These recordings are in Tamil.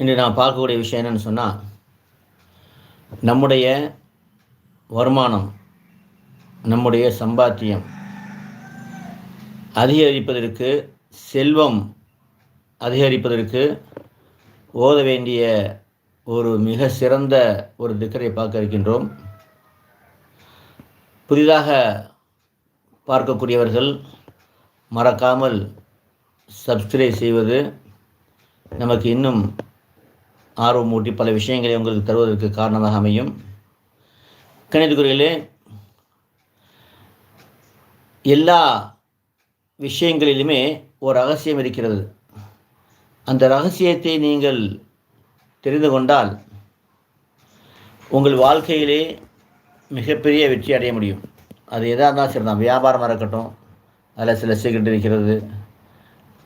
இன்று நான் பார்க்கக்கூடிய விஷயம் என்னென்னு சொன்னால் நம்முடைய வருமானம் நம்முடைய சம்பாத்தியம் அதிகரிப்பதற்கு செல்வம் அதிகரிப்பதற்கு ஓத வேண்டிய ஒரு மிக சிறந்த ஒரு திக்கரை பார்க்க இருக்கின்றோம். புதிதாக பார்க்கக்கூடியவர்கள் மறக்காமல் சப்ஸ்கிரைப் செய்வது நமக்கு இன்னும் ஆர்வமூட்டி பல விஷயங்களை உங்களுக்கு தருவதற்கு காரணமாக அமையும். கணிதக்குறையிலே எல்லா விஷயங்களிலுமே ஒரு ரகசியம் இருக்கிறது. அந்த ரகசியத்தை நீங்கள் தெரிந்து கொண்டால் உங்கள் வாழ்க்கையிலே மிகப்பெரிய வெற்றி அடைய முடியும். அது எதாக இருந்தாலும் சரி தான் வியாபாரமாக இருக்கட்டும் அதில் சில சீக்கிரம் இருக்கிறது.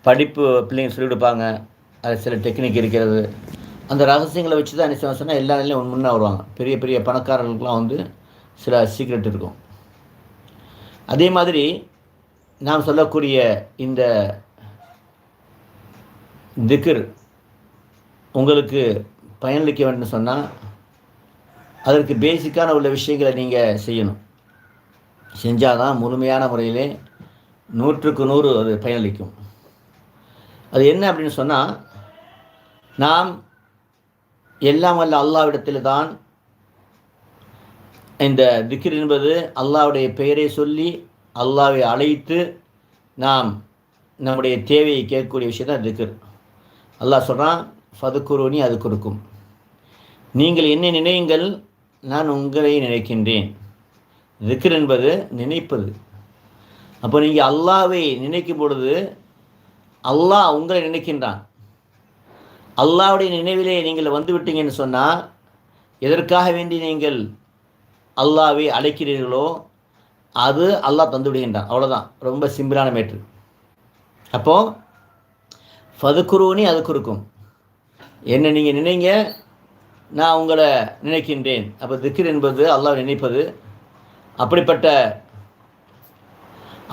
படிப்பு பிள்ளைங்க சொல்லிக் கொடுப்பாங்க அதில் சில டெக்னிக் இருக்கிறது. அந்த ரகசியங்களை வச்சு தான் என்ன சொன்னால் எல்லா நிலையும் முன்னே வருவாங்க. பெரிய பெரிய பணக்காரர்களுக்கெலாம் வந்து சில சீக்ரெட் இருக்கும். அதே மாதிரி நாம் சொல்லக்கூடிய இந்த திக்கர் உங்களுக்கு பயனளிக்க வேண்டும் சொன்னால் அதற்கு பேசிக்கான உள்ள விஷயங்களை நீங்கள் செய்யணும். செஞ்சால் தான் முழுமையான முறையிலே நூற்றுக்கு நூறு அது பயனளிக்கும். அது என்ன அப்படின்னு சொன்னால் நாம் எல்லாம் வல்ல அல்லாவிடத்தில் தான் இந்த திக்ர் என்பது அல்லாவுடைய பெயரை சொல்லி அல்லாவை அழைத்து நாம் நம்முடைய தேவையை கேட்கக்கூடிய விஷயம் தான் திக்ர். அல்லாஹ் சொல்கிறான் ஃபதுக்குருவனி அது கொடுக்கும். நீங்கள் என்ன நினையுங்கள் நான் உங்களை நினைக்கின்றேன். திக்ர் என்பது நினைப்பது. அப்போ நீங்கள் அல்லாவை நினைக்கும் பொழுது அல்லாஹ் உங்களை நினைக்கின்றான். அல்லாவுடைய நினைவிலே நீங்கள் வந்துவிட்டீங்கன்னு சொன்னால் எதற்காக வேண்டி நீங்கள் அல்லாவை அழைக்கிறீர்களோ அது அல்லாஹ் தந்து விடுகின்றான் அவ்வளோதான் ரொம்ப சிம்பிளான மேட்ரு அப்போது ஃபதுக்குருவனி அது குறுக்கும் என்ன நீங்கள் நினைங்க நான் உங்களை நினைக்கின்றேன். அப்போ திக்கர் என்பது அல்லாஹ் நினைப்பது. அப்படிப்பட்ட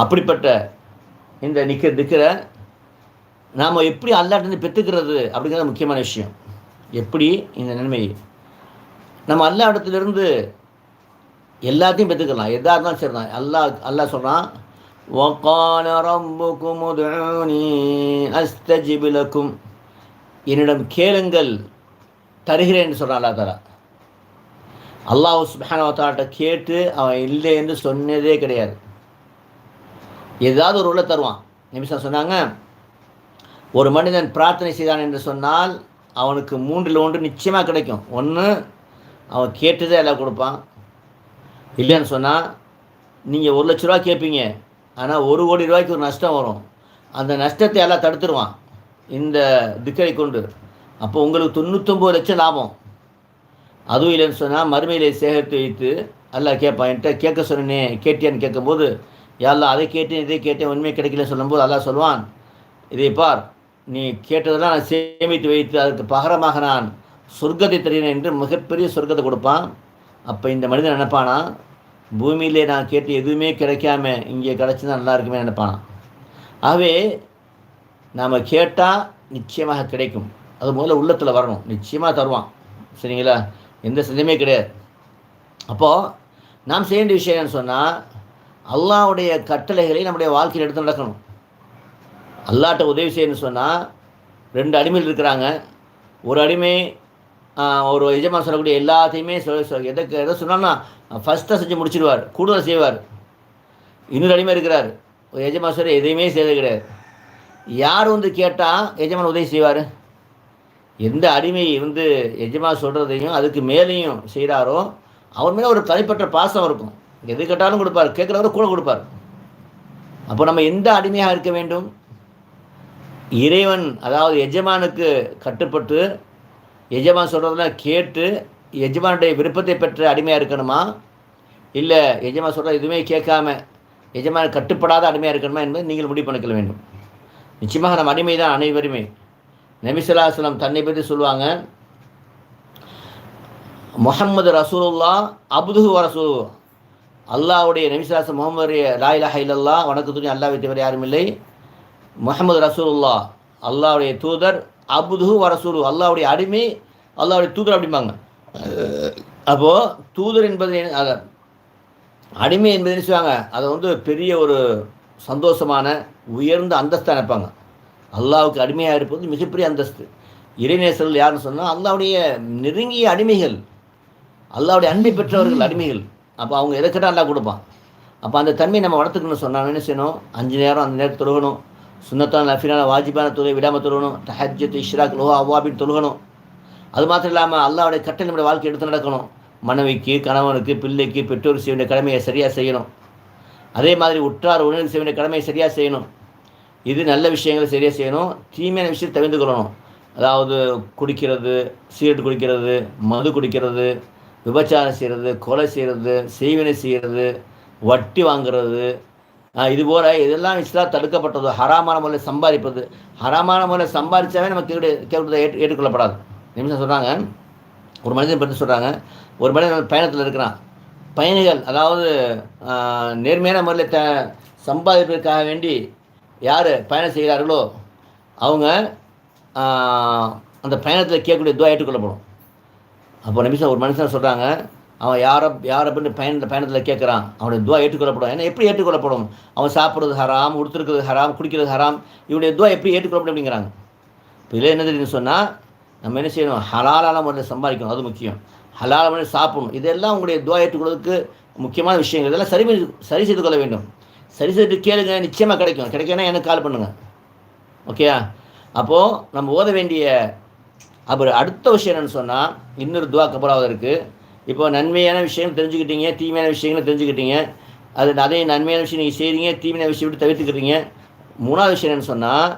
அப்படிப்பட்ட இந்த நிக்க திக்கிற நாம் எப்படி அல்லாட்டிருந்து பெற்றுக்கிறது அப்படிங்கிறது முக்கியமான விஷயம் எப்படி இந்த நன்மை நம்ம அல்லா இடத்துலேருந்து எல்லாத்தையும் பெற்றுக்கலாம் எதாக இருந்தாலும் சரி தான் அல்லாஹ் அல்லாஹ் சொல்கிறான் وقال ربكم ادعوني استجب لكم என்னிடம் கேளுங்கள் தருகிறேன் சொல்கிறான் அல்லா தாலா அல்லாஹ் சுபானவத்தாட்ட கேட்டு அவன் இல்லை என்று சொன்னதே கிடையாது ஏதாவது ஒரு உள்ள தருவான் நிமிஷம் சொன்னாங்க ஒரு மனிதன் பிரார்த்தனை செய்தான் என்று சொன்னால் அவனுக்கு மூன்றில் ஒன்று நிச்சயமாக கிடைக்கும். ஒன்று அவன் கேட்டதே எல்லாம் கொடுப்பான். இல்லைன்னு சொன்னால் நீங்கள் ஒரு லட்ச ரூபா கேட்பீங்க ஆனால் ஒரு கோடி ரூபாய்க்கு ஒரு நஷ்டம் வரும். அந்த நஷ்டத்தை எல்லாம் தடுத்துருவான். இந்த திக்கரை கொண்டு. அப்போ உங்களுக்கு தொண்ணூத்தொம்பது லட்சம் லாபம். அதுவும் இல்லைன்னு சொன்னால் மறுமையிலே சேகரித்து வைத்து எல்லாம் கேட்பான் என்கிட்ட கேட்க சொன்னே கேட்டியான்னு கேட்கும்போது யாரெல்லாம் அதை கேட்டேன் இதை கேட்டேன் உண்மை கிடைக்கலன்னு சொல்லும்போது அல்லாஹ் சொல்லுவான் இதை பார் நீ கேட்டதெல்லாம் நான் சேமித்து வைத்து அதற்கு பகரமாக நான் சொர்க்கத்தை தருகிறேன் என்று மிகப்பெரிய சொர்க்கத்தை கொடுப்பான். அப்போ இந்த மனிதன் நினைப்பானா பூமியிலே நான் கேட்டு எதுவுமே கிடைக்காம இங்கே கிடச்சிதான் நல்லா இருக்குமே நினைப்பானா ஆகவே நாம் கேட்டால் நிச்சயமாக கிடைக்கும். அது முதல்ல உள்ளத்தில் வரணும். நிச்சயமாக தருவான். சரிங்களா? எந்த சந்தேகமே கிடையாது. அப்போது நாம் செய்ய வேண்டிய விஷயம் என்னன்னு சொன்னால் அல்லாவுடைய கட்டளைகளை நம்முடைய வாழ்க்கையில் எடுத்து நடக்கணும். அல்லாட்ட உதவி செய்யணும்னு சொன்னால் ரெண்டு அடிமைகள் இருக்கிறாங்க. ஒரு அடிமை ஒரு எஜமான் சொல்லக்கூடிய எல்லாத்தையுமே சொல் எதுக்கு எதை சொன்னான்னா ஃபஸ்ட்டாக செஞ்சு முடிச்சிடுவார் கூடுதல் செய்வார். இன்னொரு அடிமை இருக்கிறார். ஒரு எஜமான் சொல்ல எதையுமே செய்வது கிடையாது. யார் வந்து கேட்டால் எஜமான் உதவி செய்வார்? எந்த அடிமை வந்து எஜமா சொல்கிறதையும் அதுக்கு மேலேயும் செய்கிறாரோ அவர் மேலே ஒரு தனிப்பட்ட பாசம் இருக்கும். எது கேட்டாலும் கொடுப்பார் கேட்குறவரை கூட கொடுப்பார். அப்போ நம்ம எந்த அடிமையாக இருக்க வேண்டும்? இறைவன் அதாவது எஜமானுக்கு கட்டுப்பட்டு எஜமான் சொல்கிறதெல்லாம் கேட்டு எஜமானுடைய விருப்பத்தை பெற்ற அடிமையாக இருக்கணுமா? இல்லை எஜமான் சொல்கிற எதுவுமே கேட்காம எஜமான கட்டுப்படாத அடிமையாக இருக்கணுமா என்பதை நீங்கள் முடிவு பண்ணிக்க வேண்டும். நிச்சயமாக நம்ம அடிமை தான் அனைவருமே. நபிசல்லாஸ்லம் தன்னை பற்றி சொல்லுவாங்க முஹம்மது ரசூலுல்லா அப்துஹு ரசூ அல்லாஹ்வுடைய நபிசல்லாஸ் முகமது லாயிலா ஹைலல்லா வணக்கத்துடைய அல்லாஹ் வைத்தவர் யாரும் இல்லை. முகமது ரசூலுல்லா அல்லாஹ்வுடைய தூதர் அபுது வரசூரு அல்லாவுடைய அடிமை அல்லாவுடைய தூதர் அப்படிம்பாங்க. அப்போது தூதர் என்பது அடிமை என்பது என்ன செய்வாங்க? அதை வந்து பெரிய ஒரு சந்தோஷமான உயர்ந்த அந்தஸ்தை நினைப்பாங்க அல்லாவுக்கு அடிமையாக இருப்பது மிகப்பெரிய அந்தஸ்து. இறைநேசர்கள் யாருன்னு சொன்னால் அல்லாவுடைய நெருங்கிய அடிமைகள். அல்லாவுடைய அன்பை பெற்றவர்கள் அடிமைகள். அப்போ அவங்க எதை கேட்டால் அல்லாஹ் கொடுப்பான். அப்போ அந்த தன்மையை நம்ம வளர்த்துக்கணும்னு சொன்னால் என்ன செய்யணும்? அஞ்சு நேரம் அந்த நேரத்தில் தொழுகணும். சுன்னத்தான லஃபினான வாஜிபான தொழுகை விடாமல் தொழுகணும் தஹஜத் இஷ்ராக் லோஹா அவ்வாபின் தொழுகணும் அது மாத்திரம் இல்லாமல் அல்லாவுடைய கட்டளை நம்முடைய வாழ்க்கை எடுத்து நடக்கணும் மனைவிக்கு கணவனுக்கு பிள்ளைக்கு பெற்றோர் செய்ய வேண்டிய கடமையை சரியாக செய்யணும் அதே மாதிரி உற்றார் உணர்வு செய்ய வேண்டிய கடமையை சரியாக செய்யணும் இது நல்ல விஷயங்களை சரியாக செய்யணும் தீமையான விஷயத்தை தவிர்த்து கொள்ளணும் அதாவது குடிக்கிறது சிகரெட் குடிக்கிறது மது குடிக்கிறது விபச்சாரம் செய்கிறது கொலை செய்கிறது செய்வினை செய்கிறது வட்டி வாங்குறது இது போல இதெல்லாம் இஸ்லாம் தடுக்கப்பட்டது ஹராமான முறையில் சம்பாதிப்பது ஹராமான முறையில் சம்பாதிச்சாவே நம்ம கேடு கேட்கறது ஏற்று ஏற்றுக்கொள்ளப்படாது. நிமிஷம் சொல்கிறாங்க ஒரு மனிதன் பற்றி சொல்கிறாங்க ஒரு மனிதன் பயணத்தில் இருக்கிறான். பயணிகள் அதாவது நேர்மையான முறையில் த சம்பாதிப்பதற்காக வேண்டி யார் பயணம் செய்கிறார்களோ அவங்க அந்த பயணத்தில் கேட்கக்கூடிய துவா ஏற்றுக்கொள்ளப்படும். அப்போ நிமிஷம் ஒரு மனுஷன் சொல்கிறாங்க அவன் யாரை யாரை பண்ணி பயண பயணத்தில் கேட்குறான் அவனுடைய துவா ஏற்றுக்கொள்ளப்படும். ஏன்னா எப்படி ஏற்றுக்கொள்ளப்படும்? அவன் சாப்பிட்றது ஹராம் உடுத்துருக்கிறது ஹராம் குடிக்கிறது ஹராம் இவனுடைய துவா எப்படி ஏற்றுக்கொள்ளப்படும் அப்படிங்கிறாங்க. இப்போ இதில் என்ன தெரியுதுன்னு சொன்னால் நம்ம என்ன செய்யணும்? ஹலாலான முறையில் சம்பாதிக்கணும். அது முக்கியம். ஹலால முறையில் சாப்பிடணும். இதெல்லாம் உங்களுடைய துவா ஏற்றுக்கொள்வதற்கு முக்கியமான விஷயங்கள். இதெல்லாம் சரி சரி செய்து கொள்ள வேண்டும். சரி செய்து கேளுங்க நிச்சயமாக கிடைக்கும். கிடைக்கனா எனக்கு கால் பண்ணுங்கள் ஓகேயா? அப்போது நம்ம ஓத வேண்டிய அப்புறம் அடுத்த விஷயம் என்னென்னு சொன்னால் இன்னொரு துவா கபலாவதற்கு இப்போ நன்மையான விஷயம் தெரிஞ்சுக்கிட்டீங்க தீமையான விஷயங்களை தெரிஞ்சுக்கிட்டீங்க. அது அதே நன்மையான விஷயம் நீங்கள் செய்கிறீங்க தீமையான விஷயம் விட்டு தவிர்த்துக்கிறீங்க மூணாவது விஷயம் என்னென்னு சொன்னால்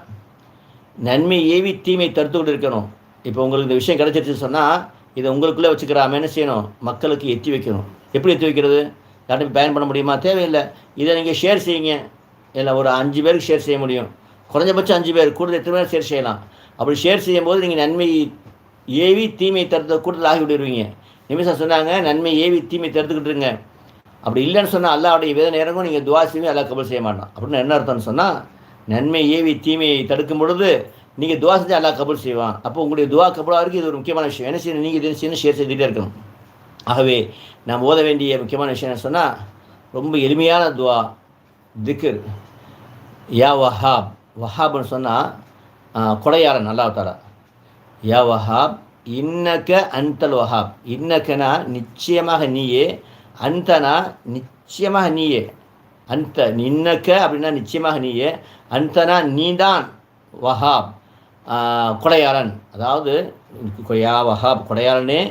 நன்மை ஏவி தீமை தடுத்து கொண்டு இருக்கணும். இப்போ உங்களுக்கு இந்த விஷயம் கிடைச்சிருச்சுன்னு சொன்னால் இதை உங்களுக்குள்ளே வச்சுக்கிறாம என்ன செய்யணும்? மக்களுக்கு எத்தி வைக்கணும். எப்படி எத்தி வைக்கிறது? யார்ட்டும் பயன் பண்ண முடியுமா? தேவையில்லை. இதை நீங்கள் ஷேர் செய்யுங்க. இல்லை ஒரு அஞ்சு பேருக்கு ஷேர் செய்ய முடியும். குறைஞ்சபட்சம் அஞ்சு பேர் கூடுதல் எத்தனை பேர் ஷேர் செய்யலாம்? அப்படி ஷேர் செய்யும்போது நீங்கள் நன்மை ஏவி தீமை தடுத்த கூடுதல் ஆகி விடுவீங்க. நிமிஷம் சொன்னாங்க நன்மை ஏவி தீமை தடுத்துக்கிட்டு இருங்க அப்படி இல்லைன்னு சொன்னால் அல்லாவுடைய வேதனை இறங்கும் நீங்கள் துவா செய்வி அல்லா கபல் செய்ய மாட்டான். அப்படின்னு என்ன அர்த்தம்னு சொன்னால் நன்மை ஏவி தீமையை தடுக்கும் பொழுது நீங்கள் துவா செஞ்சு அல்லா கபல் செய்வான். அப்போ உங்களுடைய துவா கபலாக இருக்குது இது ஒரு முக்கியமான விஷயம். என்ன செய்யணும்? நீங்கள் இது செய்யணும்? ஷேர் செய்துகிட்டே இருக்கணும். ஆகவே நாம் ஓத வேண்டிய முக்கியமான விஷயம் என்ன சொன்னால் ரொம்ப எளிமையான துவா திக்கர் யா வஹாப். வஹாப்னு சொன்னால் கொடையாளன் நல்லா தரா யா வஹாப். இன்னக்க அன்தல் வஹாப். இன்னக்கனா நிச்சயமாக நீயே அந்தனா நிச்சயமாக நீயே. அந்த இன்னக்க அப்படின்னா நிச்சயமாக நீயே அந்தனா நீதான் வஹாப் கொடையாளன். அதாவது யா வஹாப் கொடையாளனே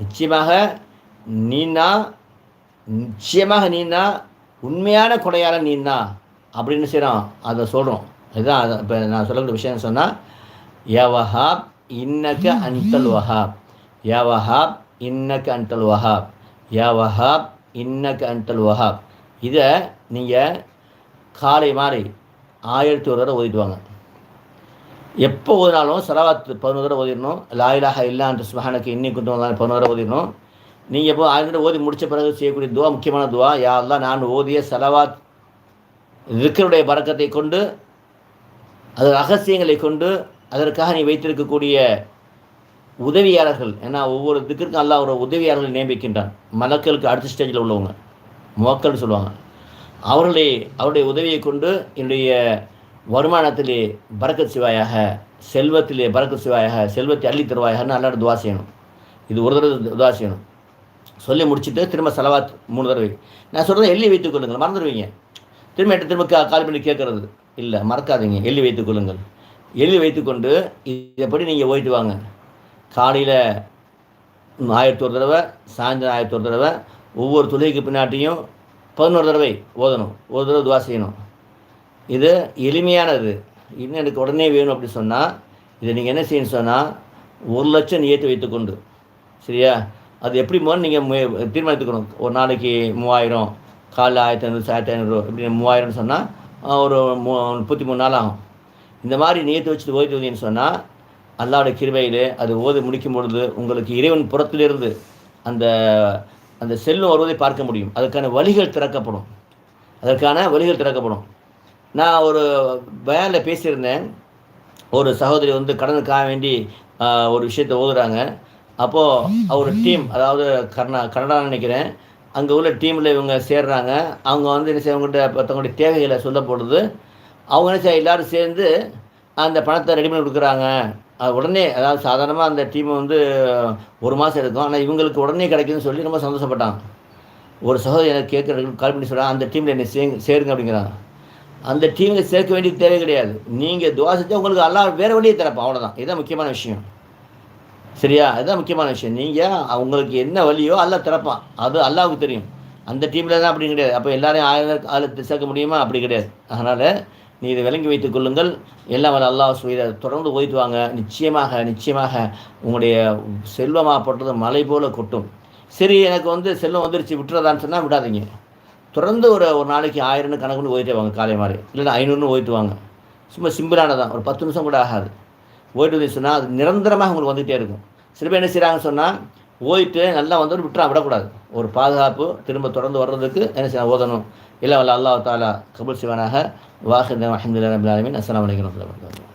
நிச்சயமாக நீனா நிச்சயமாக நீனா உண்மையான கொடையாளன் நீனா அப்படின்னு செய்கிறோம் அதை சொல்கிறோம் இதுதான் இப்போ நான் சொல்லக்கூடிய விஷயம் சொன்னால் யா வஹாப் இன்னக்க அன்தல் வஹாப். யா வஹாப் இன்னக்க அன்தல் வஹாப். யா வஹாப் இன்னக்க வஹாப். இதை நீங்கள் காலை மாறி ஆயிரத்தி ஒரு தடவை ஓதிட்டு வாங்க எப்போ ஓதினாலும் சலவாத் பதினோரு தடவை ஓதிடணும். லாயிலாக இல்லான்ற சுபஹானுக்கு இன்னி கொண்டு வந்தாலும் பதினோரு தடவை ஓதிடணும். நீங்கள் எப்போ ஆயிரம் தடவை ஓதி முடித்த பிறகு செய்யக்கூடிய துவா முக்கியமான துவா யாரெல்லாம் நான் ஓதிய சலவாத் இருக்கிறவுடைய பறக்கத்தை கொண்டு அது ரகசியங்களை கொண்டு அதற்காக நீ வைத்திருக்கக்கூடிய உதவியாளர்கள் ஏன்னா ஒவ்வொரு திக்கிற்கும் அல்லா ஒரு உதவியாளர்களை நியமிக்கின்றான். மலக்களுக்கு அடுத்த ஸ்டேஜில் உள்ளவங்க முவக்கல்னு சொல்லுவாங்க. அவர்களை அவருடைய உதவியை கொண்டு என்னுடைய வருமானத்திலே பறக்கத் சிவாயாக செல்வத்திலே பறக்க சிவாயாக செல்வத்தை அள்ளி தருவாயாகனு அல்லாட துவா செய்யணும். இது ஒரு தடவை துவா செய்யணும். சொல்லி முடிச்சுட்டு திரும்ப செலவாத் மூணு தடவை. நான் சொல்கிறத எள்ளி வைத்துக் கொள்ளுங்கள் மறந்துடுவீங்க. திரும்ப எட்டு திரும்ப கா- கால் பண்ணி கேட்குறது இல்லை மறக்காதீங்க எள்ளி வைத்துக் கொள்ளுங்கள். எழுதி வைத்துக்கொண்டு இதைப்படி நீங்கள் ஓய்ட்டு வாங்க. காலையில் ஆயிரத்தி ஒரு தடவை சாயந்தரம் ஆயிரத்தி ஒரு தடவை ஒவ்வொரு துளைக்கு பின்னாட்டியும் பதினோரு தடவை ஓதணும். ஒரு தடவை துவா செய்யணும். இது எளிமையானது. இன்னும் எனக்கு உடனே வேணும் அப்படி சொன்னால் இதை நீங்கள் என்ன செய்யணும் சொன்னால் ஒரு லட்சம் ஏற்றி வைத்துக்கொண்டு. சரியா? அது எப்படி போகணும் நீங்கள் தீர்மானித்துக்கணும். ஒரு நாளைக்கு மூவாயிரம் காலைல ஆயிரத்தி ஐநூறு ஆயிரத்தி ஐநூறு இப்படி மூவாயிரம்னு சொன்னால் ஒரு மு முப்பத்தி மூணு நாள் ஆகும். இந்த மாதிரி நியத்து வச்சுட்டு ஓய்த்து சொன்னால் அல்லாவுடைய கிருபையிலே அது ஓதி முடிக்கும் பொழுது உங்களுக்கு இறைவன் புறத்திலிருந்து அந்த அந்த செல்லும் வருவதை பார்க்க முடியும். அதுக்கான வழிகள் திறக்கப்படும். அதற்கான வழிகள் திறக்கப்படும். நான் ஒரு பயானில் பேசியிருந்தேன். ஒரு சகோதரி வந்து கடனுக்காக வேண்டி ஒரு விஷயத்தை ஓதுறாங்க. அப்போது ஒரு டீம் அதாவது கர்நா கனடா நினைக்கிறேன். அங்கே உள்ள டீமில் இவங்க சேர்றாங்க. அவங்க வந்து என்ன செய்யவங்ககிட்ட இப்போ தங்களுடைய தேவைகளை சொல்ல போடுறது அவங்க என்ன செய்ய எல்லாரும் சேர்ந்து அந்த பணத்தை ரெடி பண்ணி கொடுக்குறாங்க. அது உடனே அதாவது சாதாரணமாக அந்த டீம் வந்து ஒரு மாதம் எடுக்கும். ஆனால் இவங்களுக்கு உடனே கிடைக்குதுன்னு சொல்லி ரொம்ப சந்தோஷப்பட்டாங்க ஒரு சகோதரி எனக்கு கேட்குற கால் பண்ணி சொல்கிறாங்க அந்த டீமில் என்னை சே சேருங்க அப்படிங்கிறாங்க அந்த டீமில் சேர்க்க வேண்டிய தேவை கிடையாது. நீங்கள் துவா உங்களுக்கு எல்லாம் வேறு வழியை திறப்போம் அவ்வளோதான் இதுதான் முக்கியமான விஷயம். சரியா? அதுதான் முக்கியமான விஷயம். நீங்கள் அவங்களுக்கு என்ன வழியோ அல்லாஹ் திறப்பான் அது அல்லாவுக்கு தெரியும். அந்த டீமில் தான் அப்படி கிடையாது. அப்போ எல்லாரையும் ஆயிரம் அதில் சேர்க்க முடியுமா? அப்படி கிடையாது. அதனால் நீ இதை விளங்கி வைத்துக் கொள்ளுங்கள். எல்லாம் வல்ல அல்லாஹ் சுயதை தொடர்ந்து ஓய்த்து வாங்க. நிச்சயமாக நிச்சயமாக உங்களுடைய செல்வமாகப்பட்டது மலை போல கொட்டும். சரி எனக்கு வந்து செல்வம் வந்துருச்சு விட்டுறதான்னு சொன்னால் விடாதீங்க. தொடர்ந்து ஒரு ஒரு நாளைக்கு ஆயிரம்னு கணக்குன்னு ஓய்ட்டே வாங்க காலை மாதிரி இல்லைன்னா ஐநூறுன்னு ஓய்ட்டு வாங்க. சும்மா சிம்பிளானதான். ஒரு பத்து நிமிஷம் கூட ஆகாது. ஓய்ட்டு வந்து சொன்னால் அது நிரந்தரமாக உங்களுக்கு வந்துகிட்டே இருக்கும். சில பேர் என்ன செய்கிறாங்கன்னு சொன்னால் ஓய்ட்டு நல்லா வந்தோடு விட்டுறா விடக்கூடாது. ஒரு பாதுகாப்பு திரும்ப தொடர்ந்து வர்றதுக்கு என்ன செய்யணும் ஓதணும். இல்லை வல்ல அல்லாஹ் தாலா கபூல் சிவனாக வாஹித் அஹமதுல்லா ரபில் ஆலமின் அஸ்லாம் வலைக்கம் வரமத்துல்லாஹி வபரகாத்துஹு